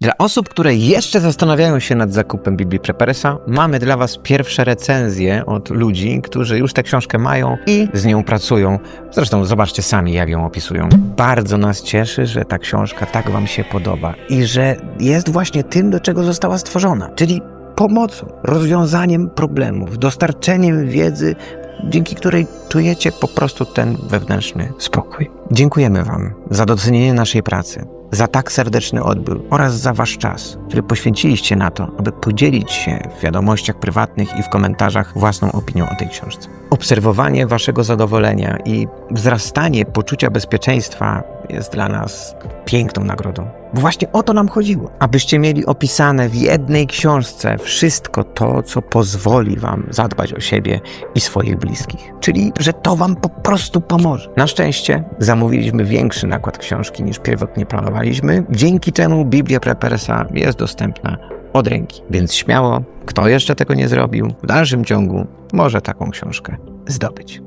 Dla osób, które jeszcze zastanawiają się nad zakupem Biblii Prepersa, mamy dla Was pierwsze recenzje od ludzi, którzy już tę książkę mają i z nią pracują. Zresztą zobaczcie sami, jak ją opisują. Bardzo nas cieszy, że ta książka tak Wam się podoba i że jest właśnie tym, do czego została stworzona, czyli pomocą, rozwiązaniem problemów, dostarczeniem wiedzy, dzięki której czujecie po prostu ten wewnętrzny spokój. Dziękujemy Wam za docenienie naszej pracy, za tak serdeczny odbiór oraz za Wasz czas, który poświęciliście na to, aby podzielić się w wiadomościach prywatnych i w komentarzach własną opinią o tej książce. Obserwowanie Waszego zadowolenia i wzrastanie poczucia bezpieczeństwa jest dla nas piękną nagrodą. Bo właśnie o to nam chodziło. Abyście mieli opisane w jednej książce wszystko to, co pozwoli Wam zadbać o siebie i swoich bliskich. Czyli, że to Wam po prostu pomoże. Na szczęście zamówiliśmy większy nakład książki niż pierwotnie planowaliśmy, dzięki czemu Biblia Prepersa jest dostępna od ręki. Więc śmiało, kto jeszcze tego nie zrobił, w dalszym ciągu może taką książkę zdobyć.